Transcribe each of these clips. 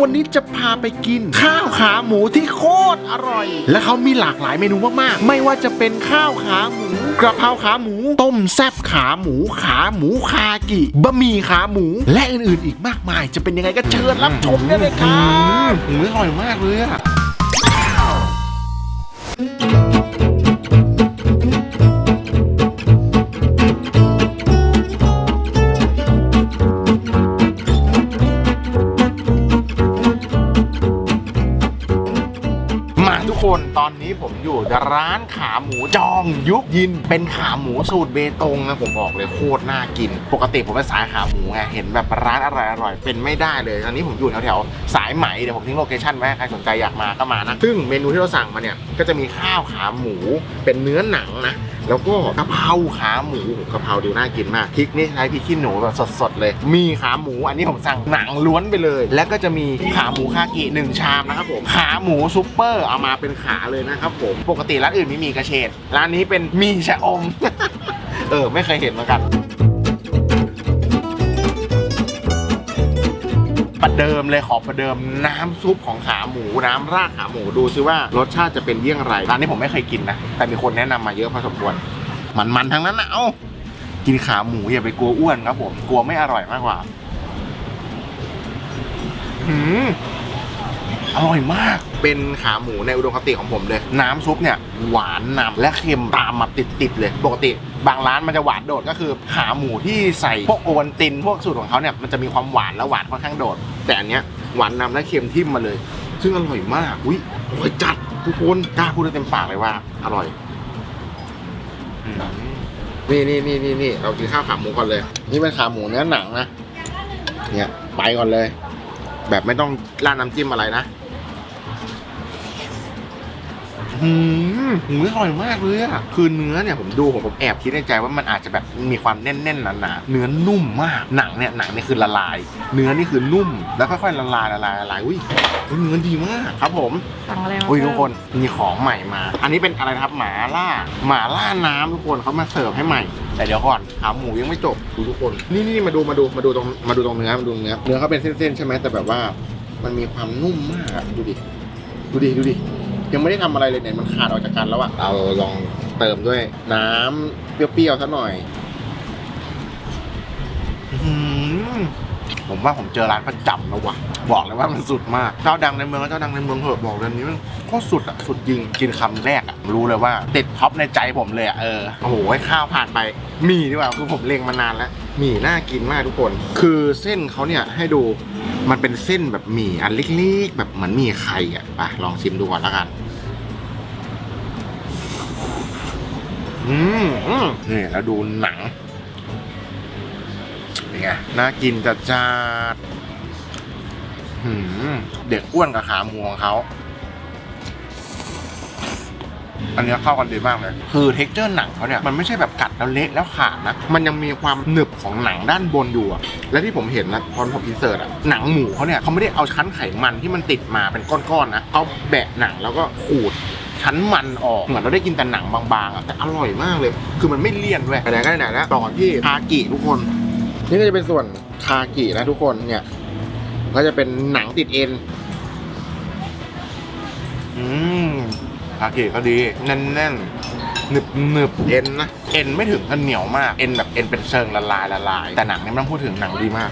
วันนี้จะพาไปกิน ข้าวขาหมูที่โคตรอร่อย และเขามีหลากหลายเมนูมากๆ ไม่ว่าจะเป็นข้าวขาหมู กระเพราขาหมู ต้มแซ่บขาหมู ขาหมูคากิบะหมี่ขาหมู และอื่นๆอีกมากมาย จะเป็นยังไงก็เชิญรับชมได้เลยครับอร่อยมากเลยอะ ร้านขาหมูจองยุคยิน เป็นขาหมูสูตรเบตงนะผมบอกเลยโคตรน่ากิน ปกติผมเป็นสายขาหมูไงเห็นแบบร้านอร่อยอร่อยเป็นไม่ได้เลยตอนนี้ผมอยู่แถวๆสายไหมเดี๋ยวผมทิ้งโลเคชั่นไว้ใครสนใจอยากมาก็มานะซึ่งเมนูที่เราสั่งมาเนี่ยก็จะมีข้าวขาหมูเป็นเนื้อหนังนะ แล้วก็กะเพราขาหมูกะเพราดูน่ากินมากพริกนี่ใช้พริกขี้หนูแบบสดๆเลย มีขาหมูอันนี้ผมสั่งหนังล้วนไปเลย แล้วก็จะมีขาหมูคากิหนึ่งชามนะครับผมขาหมูซุปเปอร์เอามาเป็นขาเลยนะครับผมปกติร้านอื่นไม่มีกระเฉดร้านนี้เป็นมีชะอม เออไม่เคยเห็นเหมือนกัน เดิมเลยขอประเดิมน้ำซุปของขาหมูน้ำรากขาหมูดูซิว่ารสชาติจะเป็นเยี่ยงไรร้านนี้ผมไม่เคยกินนะ แต่มีคนแนะนำมาเยอะพอสมควร มันๆทั้งนั้นนะเอ้ากินขาหมูอย่าไปกลัวอ้วนครับผมกลัวไม่อร่อยมากกว่าหืม อร่อยมาก เป็นขาหมูในอุดมคติของผมเลย น้ำซุปเนี่ยหวานนำและเค็มตามมาติดๆเลย ปกติบางร้านมันจะหวานโดดก็คือ ขาหมูที่ใส่พวกโอวัลติน พวกสูตรของเขาเนี่ยมันจะมีความหวานและหวานค่อนข้างโดด แต่อันเนี้ยหวานนำและเค็มทิ่มมาเลย ซึ่งอร่อยมาก อุ้ยอร่อยจัดทุกคนกล้าพูดได้เต็มปากเลยว่า อร่อยอืมนี่นี่นี่นี่นี่เรากินข้าวขาหมูก่อนเลย นี่เป็นขาหมูเนื้อหนังนะ เนี่ยไปก่อนเลย แบบไม่ต้องราดน้ำจิ้มอะไรนะ หืมหูยอร่อยมากเลยอะคือเนื้อเนี่ยผมดูผมผมแอบคิดในใจว่ามันอาจจะแบบมีความแน่นๆหนาๆเนื้อนุ่มมาก หนังเนี่ยหนังเนี่ยคือละลาย เนื้อนี่คือนุ่ม แล้วค่อยๆละลายละลายละลายอุ้ยอุ๊ยเนื้อดีมากครับผม สั่งอะไรมาอุ้ยเพิ่มทุกคนมีของใหม่มา อันนี้เป็นอะไรนะครับหมาล่าหมาล่าน้ำทุกคนเขามาเสิร์ฟให้ใหม่ แต่เดี๋ยวก่อนขาหมูยังไม่จบดูทุกคน นี่นี่มาดูมาดูมาดูตรงมาดูตรงเนื้อมาดูเนื้อเนื้อเขาเป็นเส้นๆใช่ไหมแต่แบบว่า มันมีความนุ่มมากอะดูดิดูดิดูดิ ยังไม่ได้ทำอะไรเลยเนี่ยมันขาดออกจากกันแล้วอะเราลองเติมด้วยน้ำเปรี้ยวๆซะหน่อย อื้อหือผมว่าผมเจอร้านประจำแล้ววะบอกเลยว่ามันสุดมากเจ้าดังในเมืองก็เจ้าดังในเมืองเหอะบอกเลยอันนี้มันโคตรสุดอะสุดจริงกินคำแรกอะ รู้เลยว่า ติดท็อปในใจผมเลยอะเออโอ้โหให้ข้าวผ่านไปหมี่ดีกว่าคือผมเล็งมานานแล้วหมี่น่ากินมากทุกคน คือเส้นเขาเนี่ยให้ดูมันเป็นเส้นแบบหมี่อันเล็กๆ แบบเหมือนหมี่ไข่อะไปลองชิมดูก่อนแล้วกันอืมอืมนี่แล้วดูหนังเป็นไงน่ากินจัดจ้าดหืมเด็กอ้วนกับขาหมูของเขา อันเนี้ยเข้ากันดีมากเลย คือเท็กเจอร์หนังเขาเนี่ยมันไม่ใช่แบบกัดแล้วเละแล้วขาดนะ มันยังมีความหนึบของหนังด้านบนอยู่อะและที่ผมเห็นนะตอนผมอินเสิร์ตอะหนังหมูเขาเนี่ยเขาไม่ได้เอาชั้นไขมันที่มันติดมาเป็นก้อนๆนะเขาแบะหนังแล้วก็ขูดชั้นมันออกเหมือนเราได้กินแต่หนังบางๆอะแต่อร่อยมากเลย คือมันไม่เลี่ยนด้วยไหนๆก็ไหนๆแล้วต่อที่คากิทุกคน นี่ก็จะเป็นส่วนคากินะทุกคนเนี่ยก็จะเป็นหนังติดเอ็นอืม คากิก็ดีแน่นๆหนึบหนึบเอ็นนะเอ็นไม่ถึงกันเหนียวมากเอ็นแบบเอ็นเป็นเชิงละลายละลาย แต่หนังเนี่ยไม่ต้องพูดถึงหนังดีมาก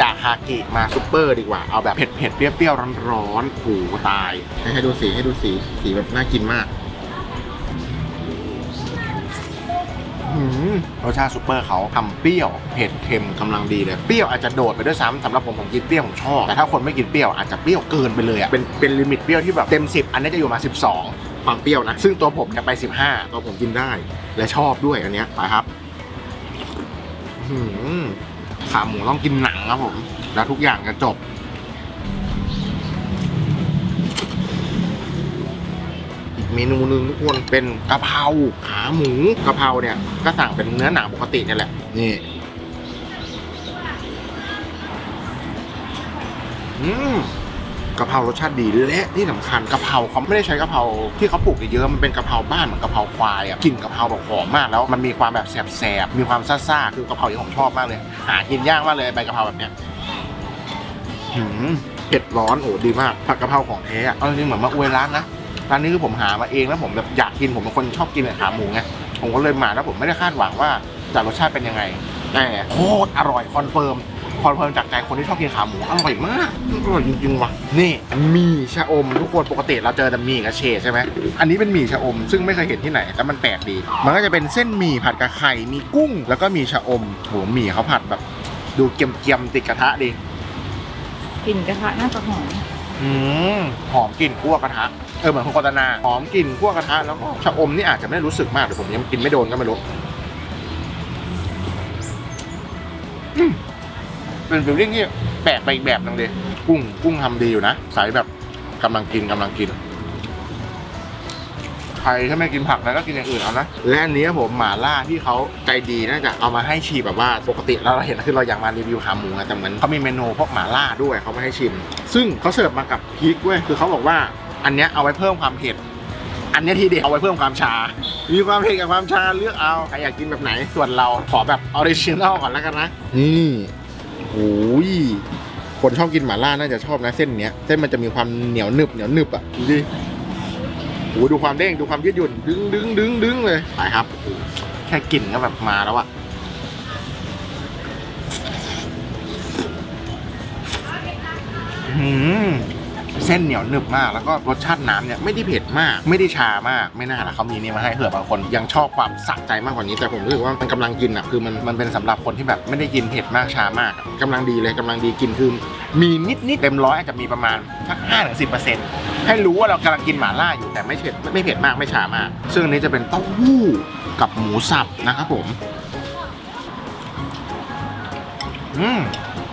จากคากิมาซุปเปอร์ดีกว่า เอาแบบเผ็ดเผ็ดๆเปรี้ยวๆร้อนฝูตาย ให้ดูสีให้ดูสีสีแบบน่ากินมาก รสชาติซุปเปอร์เขาทำเปรี้ยวเผ็ดเค็มกำลังดีเลยเปรี้ยวอาจจะโดดไปด้วยซ้ำสำหรับผมผมกินเปรี้ยวผมชอบแต่ถ้าคนไม่กินเปรี้ยวอาจจะเปรี้ยวเกินไปเลยอะเป็นเป็นลิมิตเปรี้ยวที่แบบเต็ม 10 อันนี้จะอยู่มา 12 ความเปรี้ยวนะ ซึ่งตัวผมจะไป 15 ตัวผมกินได้ และชอบด้วยอันเนี้ยไปครับหืมขาหมูต้องกินหนังครับผม แล้วทุกอย่างจะจบ เมนูหนึ่งทุกคนเป็นกะเพราขาหมูกะเพราเนี่ย ก็สั่งเป็นเนื้อหนังปกติเนี่ยแหละ นี่อืมกะเพรารสชาติดีและที่สำคัญกะเพราเขาไม่ได้ใช้กะเพราที่เขาปลูกเยอะมันเป็นกะเพราบ้านเหมือนกะเพราควายอะกลิ่นกะเพราแบบหอมมากแล้วมันมีความแบบแสบๆมีความซ่าๆคือกะเพราที่ผมชอบมากเลยหากินยากมากเลยใบกะเพราแบบเนี้ยหืมเผ็ดร้อนโอ้ดีมากผัดกะเพราของแท้อะเอาจริงเหมือนมาอวยร้านนะ ร้านนี้คือผมหามาเองแล้วผมแบบอยากกินผมเป็นคนชอบกินขาหมูไงผมก็เลยมาแล้วผมไม่ได้คาดหวังว่าจะรสชาติเป็นยังไงแต่โคตรอร่อยคอนเฟิร์มคอนเฟิร์มจากใจคนที่ชอบกินขาหมูอร่อยมากอร่อยจริงๆว่ะนี่มีชะอมทุกคนปกติเราเจอแต่หมี่กับเชดใช่ไหมอันนี้เป็นมีชะอม ซึ่งไม่เคยเห็นที่ไหนแล้วมันแปลกดี มันก็จะเป็นเส้นหมี่ผัดกับไข่มีกุ้ง แล้วก็มีชะอมโหหมี่เขาผัดแบบ ดูเกียมๆติดกระทะดีกลิ่นกระทะน่าจะหอม อืมหอมกลิ่นคั่วกระทะเออเหมือนของโฆษณาหอมกลิ่นคั่วกระทะแล้วก็ชะอมนี่อาจจะไม่ได้รู้สึกมากแต่ผมยังกินไม่โดนก็ไม่รู้อืมเป็นฟิลลิ่งที่แปลกไปอีกแบบนึงเลยกุ้งกุ้งทำดีอยู่นะใสแบบกำลังกินกำลังกิน รถ้าไม่กินผักนะก็กินอย่างอื่นเอานะและอันนี้ครับผมหม่าล่าที่เขาใจดีน่าจะเอามาให้ชิมแบบว่าปกติเราเห็นคือเราอยากมารีวิวขาหมูไงแต่เหมือนเขามีเมนูพวกหม่าล่าด้วยเขามาให้ชิม ซึ่งเขาเสิร์ฟมากับพริกเว้ยคือเขาบอกว่าอันเนี้ยเอาไว้เพิ่มความเผ็ดอันนี้ทีเด็ดเอาไว้เพิ่มความชา มีความเผ็ดกับความชาเลือกเอาใครอยากกินแบบไหน ส่วนเราขอแบบออริจินอลก่อนแล้วกันนะ นี่โอ้ยคนชอบกินหม่าล่าน่าจะชอบนะเส้นเนี้ย เส้นมันจะมีความเหนียวหนึบเหนียวหนึบอะดูดิ โอ้ดูความเด้งดูความยืดหยุ่นดึงดึงดึงดึงเลยไปครับ แค่กลิ่นก็แบบมาแล้วอะหือเส้นเหนียวหนึบมากแล้วก็รสชาติน้ำเนี่ยไม่ได้เผ็ดมาก ไม่ได้ชามากไม่น่าละเขามีนี่มาให้เผื่อบางคนยังชอบความสะใจมากกว่านี้ แต่ผมรู้สึกว่ามันกำลังกินอะคือมันมันเป็นสำหรับคนที่แบบไม่ได้กินเผ็ดมากชามากอะกำลังดีเลยกำลังดีกินคือ มีนิดนิดๆเต็มร้อยอาจจะมีประมาณสักห้าถึงสิบเปอร์เซ็นต์ให้รู้ว่าเรากำลังกินหม่าล่าอยู่แต่ไม่เผ็ดไม่เผ็ดมากไม่ชามาก ซึ่งอันนี้จะเป็นเต้าหู้กับหมูสับนะครับผม อืม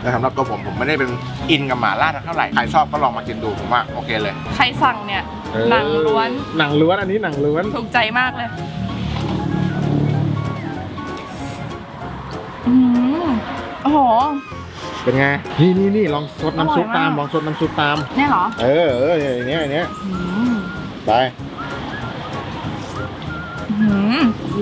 แต่สำหรับตัวผมผมไม่ได้เป็นอินกับหม่าล่าเท่าไหร่ใครชอบก็ลองมากินดูผมว่าโอเคเลย ใครสั่งเนี่ย หนังล้วน หนังล้วนอันนี้หนังล้วน ถูกใจมากเลยอืมโอ้โห เป็นไง นี่นี่นี่ลองซดน้ำซุปอร่อยมากตาม ลองซดน้ำซุปตาม เนี่ยเหรอ เออเอออย่างเงี้ยอย่างเงี้ยอืมไปอืมโอ้โห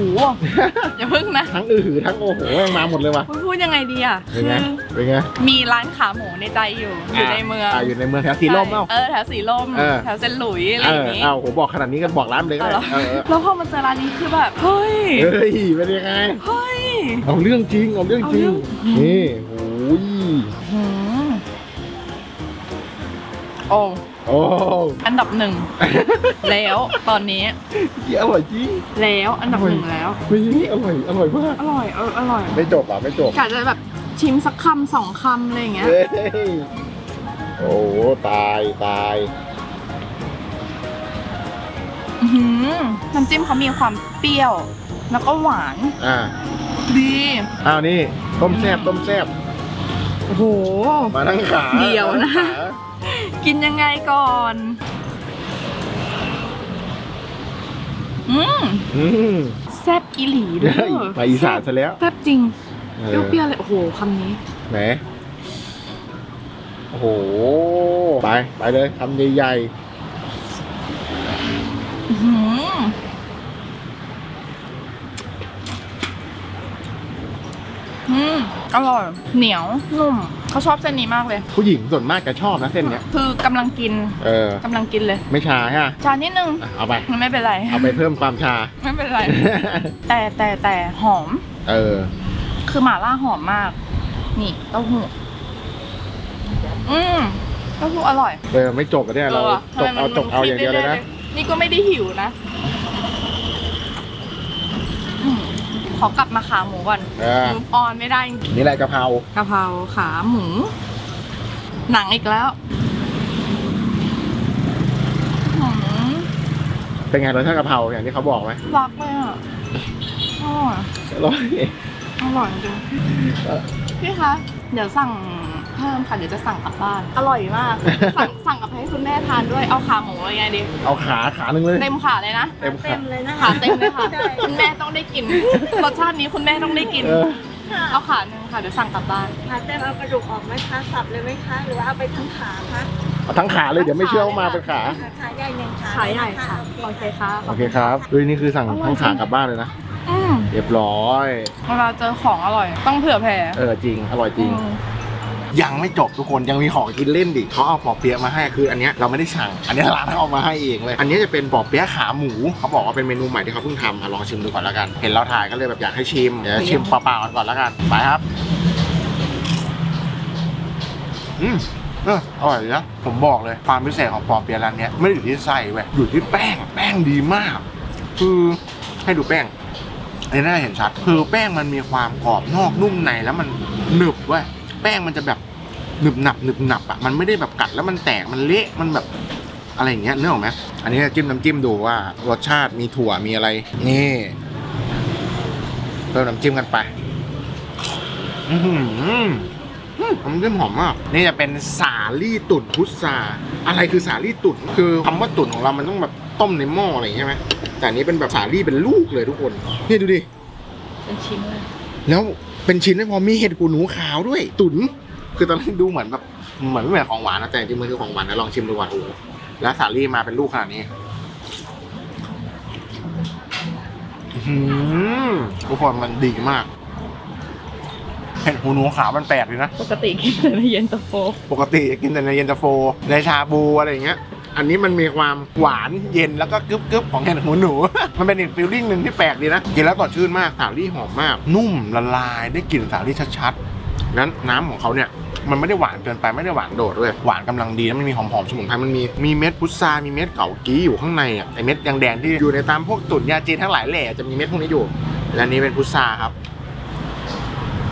อย่าพึ่งนะ ทั้งอือหือทั้งโอ้โหแม่งมาหมดเลยว่ะพูดยังไงดีอะเป็คืนไงอเป็นไง มีร้านขาหมูในใจอยู่ อยู่ในเมืองอ่าอยู่ในเมืองแถวสีลมเอ้าเออแถวสีลมเออแถวเซนหลุยอะไรเอออย่างงี้เอาผมบอกขนาดนี้ก็บอกร้านเลยก็เอาได้เหรอเออเออแล้วพอมาเจอร้านนี้คือแบบเฮ้ยเฮ้ยเป็นยังไงเฮ้ยเอาเรื่องจริงเอาเรื่องจริงเอาเรื่องนี่โอ้ย หืมโอ้โอ้อันดับหนึ่ง แล้วตอนนี้เกี่อร่อยจริงแล้วอันดับหนึ่งแล้ว เฮ้ยอร่อยอร่อยมาก อร่อยเอออร่อยไม่จบอะไม่จบ กะจะแบบชิมสักคำสองคำอะไรอย่างเงี้ย เฮ้ยโอ้ตายตายอื้อหือน้ำจิ้มเขามีความเปรี้ยว แล้วก็หวาน อ่าดี อ้าวนี่ต้มแซบต้มแซบ โอ้โห มาทั้งขาเดี๋ยวนะ มาทั้งขากินยังไงก่อน อืมอืมแซ่บอีหลีด้วเฮ้ยยไปอีสานซะแล้วแซ่บจริงเออเปรี้ยวๆเลย โอ้โหคำนี้ ไหน โอ้โห ไป ไปเลยคำใหญ่อื้อหือ อืมอร่อยเหนียวนุ่มเขาชอบเส้นนี้มากเลยๆผู้หญิงส่วนมากจะชอบนะเส้นเนี้ยคือกำลังกินเออกำลังกินเลย ไม่ชาใช่ไหมชานิดนึงอะเอาไปไม่เป็นไรเอาไปเพิ่มความชา ไม่เป็นไร แต่แต่แต่หอม เออ คือหม่าล่าหอมมาก นี่เต้าหู้อืมเต้าหู้อร่อย เออไม่จบกันเนี่ยเราออจกทำไมเอามันจกเอาอย่างเดียวเลยนะคิๆนี่ก็ไม่ได้หิวนะอืมข อกลับมาขาหมูก่อนเออมูฟออนไม่ได้จริงนี่แหละกะเพรากะเพราขาหมู หนังอีกแล้วหืมเป็นไงรสชาติกะเพราอย่างที่เขาบอกไหมรักเลยอะอร่อยอร่อยอร่อยจริงเออพี่คะ เดี๋ยวสั่ง เพิ่มค่ะเดี๋ยวจะสั่งกลับบ้าน อร่อยมาก สั่งสั่งกลับให้คุณแม่ทานด้วยเอาขาหมูยังไงดีเอาขาขาหนึ่งเลย เต็มขาเลยนะ เต็มขาเลยนะขาเต็มเลยค่ะได้คุณแม่ต้องได้กินรสชาตินี้คุณแม่ต้องได้กิน เออเอาขาหนึ่งค่ะเดี๋ยวสั่งกลับบ้าน ขาเต้นเอากระดูกออกไหมคะสับเลยไหมคะ หรือว่าเอาไปทั้งขาคะเอาทั้งขาเลยเดี๋ยวไม่เชื่อว่ามาเป็นขา ขาใหญ่หนึ่งขาขาใหญ่ค่ะ โอโอเคเคค่ะโอเคครับเฮ้ยนี่คือสั่งทั้งขากลับบ้านเลยนะ อืมเรียบร้อย เวลาเจอของอร่อย ต้องเผื่อแผ่เออจริง อร่อยจริง อืม ยังไม่จบทุกคนยังมีของกินเล่นดิเขาเอาปอเปี๊ยะมาให้คืออันเนี้ยเราไม่ได้สั่ง อันเนี้ยร้านเขาเอามาให้เองเลย อันนี้จะเป็นปอเปี๊ยะขาหมูเขาบอกว่าเป็นเมนูใหม่ที่เขาเพิ่งทำอะลองชิมดูก่อนแล้วกัน เห็นเราถ่ายก็เลยแบบอยากให้ชิมเดี๋ยวชิมเปล่าๆกันก่อนแล้วกันไปครับอืมเอออร่อยนะผมบอกเลยความพิเศษของปอเปี๊ยะร้านเนี้ยไม่ได้อยู่ที่ไส้เว้ยอยู่ที่แป้งแป้งดีมาก คือให้ดูแป้งอันนี้น่าเห็นชัดคือแป้งมันมีความกรอบนอกนุ่มในแล้วมันหนึบเว้ย แป้งมันจะแบบหนึบหนับหนึบหนับอะมันไม่ได้แบบกัดแล้วมันแตกมันเละมันแบบอะไรอย่างเงี้ยนึกออกไหมอันนี้จิ้มน้ำจิ้มดูว่ารสชาติมีถั่วมีอะไร นี่เพิ่มน้ำจิ้มกันไปอือหืออืมน้ำจิ้มหอมมาก นี่จะเป็นสาลี่ตุ๋นพุทราอะไรคือสาลี่ตุ๋นคือคำว่าตุ๋นของเรามันต้องแบบต้มในหม้ออะไรอย่างเงี้ยใช่ไหมแต่อันนี้เป็นแบบสาลี่เป็นลูกเลยทุกคน นี่ดูดิเป็นชิ้นเลยแล้ว เป็นชิ้นไม่พอมีเห็ดหูหนูขาวด้วย ตุ๋นคือตอนแรกดูเหมือนแบบเหมือนไม่เหมือนของหวานนะแต่จริงๆมันคือของหวานนะลองชิมดูก่อนโอ้โหแล้วสาลี่มาเป็นลูกขนาดนี้อื้อหือทุกคนมันดีมากเห็ดหูหนูขาวมันแปลกดีนะ ปกติกินแต่ในเย็นตาโฟ ปกติจะกินแต่ในเย็นตาโฟ ในชาบูอะไรอย่างเงี้ย อันนี้มันมีความหวานเย็นแล้วก็กรึบกรึบของเห็ดหูหนู มันเป็นอีกฟิลลิ่งหนึ่งที่แปลกดีนะ กินแล้วสดชื่นมากสาลี่หอมมาก นุ่มละลายได้กลิ่นสาลี่ชัดๆนั้นน้ำของเขาเนี่ยมันไม่ได้หวานเกินไปไม่ได้หวานโดดด้วยหวานกำลังดีแล้วมันมีหอมๆสมุนไพรมันมีมีเม็ดพุทรามีเม็ดเก่ากี้อยู่ข้างในอะไอเม็ดแดงๆที่อยู่ในตามพวกตุ๋นยาจีนทั้งหลายแหล่จะมีเม็ดพวกนี้อยู่ และนนี้เป็นพุทราครับ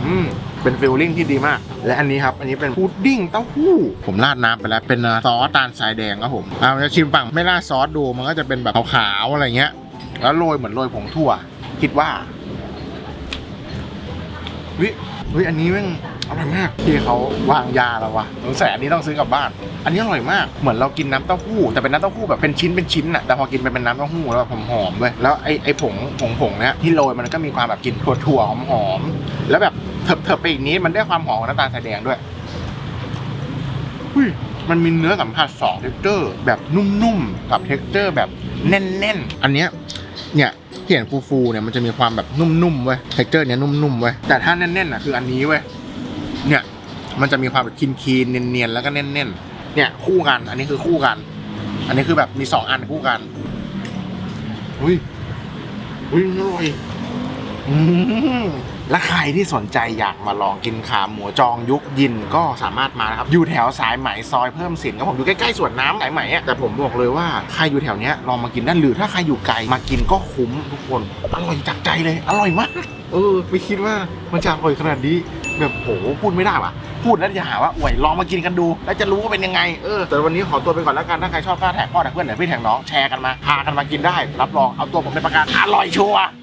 อืม เป็นฟิลลิ่งที่ดีมาก และอันนี้ครับ อันนี้เป็นพุดดิ้งเต้าหู้ ผมราดน้ำไปแล้วเป็นซอสตาลทรายแดงครับผมเอาจะชิมฝั่งไม่ราดซอสดูมันก็จะเป็นแบบขาวๆอะไรเงี้ย แล้วโรยเหมือนโรยผงถั่ว คิดว่า วิวิอันนี้แม่งอร่อยมากที่เขาวางยาแล้ววะสงสัยอันนี้ต้องซื้อกลับบ้าน อันนี้อร่อยมาก เหมือนเรากินน้ำเต้าหู้ แต่เป็นน้ำเต้าหู้แบบเป็นชิ้นเป็นชิ้นอะแต่พอกินไปเป็นน้ำเต้าหู้แล้วแบบหอมๆด้วยแล้วไอ้ไอ้ผงผงผงเนี้ยที่โรยมันก็มีความแบบกลิ่นถั่วถั่วหอมๆแล้วแบบ เถิบๆไปอีกนิดมันได้ความหอมของน้ำตาลทรายแดงด้วยอุ้ยมันมีเนื้อสัมผัสสองเท็กเจอร์ แบบนุ่มๆ กับเท็กเจอร์แบบแน่นๆ อันเนี้ยเนี่ยที่เห็นฟูๆเนี่ยมันจะมีความแบบนุ่มๆเว้ยเท็กเจอร์เนี้ยนุ่มๆเว้ยแต่ถ้าแน่นๆอะคืออันนี้เว้ยเนี่ยมันจะมีความแบบคีนๆเนียนๆแล้วก็แน่นๆ เนี่ยคู่กัน อันนี้คือคู่กัน อันนี้คือแบบมีสองอันคู่กันอุ้ยอุ้ยอร่อยอืม และใครที่สนใจอยากมาลองกินขาหมูจองยุคยินก็สามารถมานะครับ อยู่แถวสายไหมซอยเพิ่มสินครับผมอยู่ใกล้ๆสวนน้ำสายไหมอะแต่ผมบอกเลยว่าใครอยู่แถวเนี้ยลองมากินได้หรือถ้าใครอยู่ไกลมากินก็คุ้มทุกคนอร่อยจากใจเลย อร่อยมาก เออไม่คิดว่ามันจะอร่อยขนาดนี้แบบโหพูดไม่ได้ว่ะพูดแล้วจะหาว่าอวยลองมากินกันดู แล้วจะรู้ว่าเป็นยังไงเออแต่วันนี้ขอตัวไปก่อนแล้วกันถ้าใครชอบกล้าแท็กพ่อแท็กเพื่อนแท็กพี่แท็กน้องแชร์กันมาพากันมากินได้ รับรองเอาตัวผมเป็นประกันอร่อยชัวร์